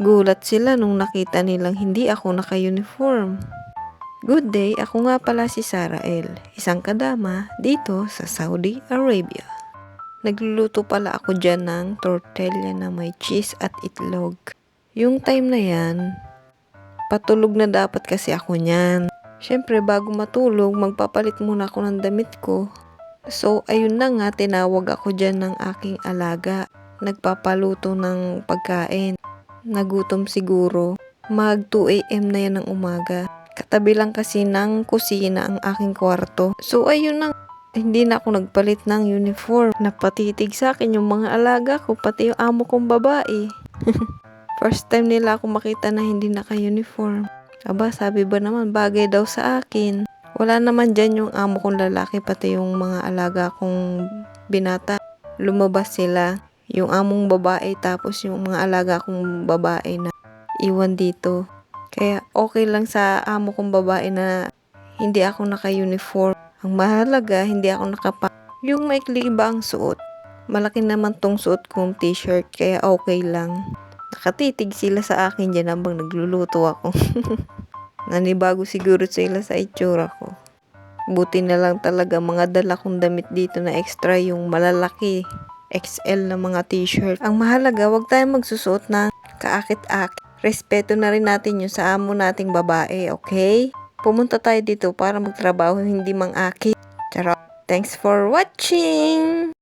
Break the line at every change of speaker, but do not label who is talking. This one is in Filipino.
Gulat sila nung nakita nilang hindi ako naka-uniform. Good day, ako nga pala si Sarah L. Isang kadama dito sa Saudi Arabia. Nagluluto pala ako dyan ng tortilla na may cheese at itlog. Yung time na yan, patulog na dapat kasi ako niyan. Siyempre, bago matulog, magpapalit muna ako ng damit ko. So, ayun na nga, tinawag ako dyan ng aking alaga. Nagpapaluto ng pagkain. Nagutom siguro. Mag 2 a.m. na yan ng umaga. Katabi lang kasi ng kusina ang aking kwarto. So, ayun na. Hindi na ako nagpalit ng uniform. Napatitig sa akin yung mga alaga ko, pati yung amo kong babae. First time nila ako makita na hindi naka-uniform. Aba, sabi ba naman, bagay daw sa akin. Wala naman dyan yung amo kong lalaki, pati yung mga alaga kong binata. Lumabas sila. Yung among babae, tapos yung mga alaga kong babae na iwan dito. Kaya okay lang sa amo kong babae na hindi ako naka-uniform. Ang mahalaga, hindi ako nakapa. Yung maikli ba ang suot? Malaki naman tong suot kong t-shirt, kaya okay lang. Nakatitig sila sa akin dyan habang nagluluto ako. Nanibago siguro sila sa itsura ko. Buti na lang talaga mga dala kong damit dito na extra yung malalaki. XL na mga t-shirt. Ang mahalaga, wag tayong magsusuot na kaakit-akit. Respeto na rin natin yun sa amo nating babae, okay? Pumunta tayo dito para magtrabaho, hindi mang akit. Charot. Thanks for watching!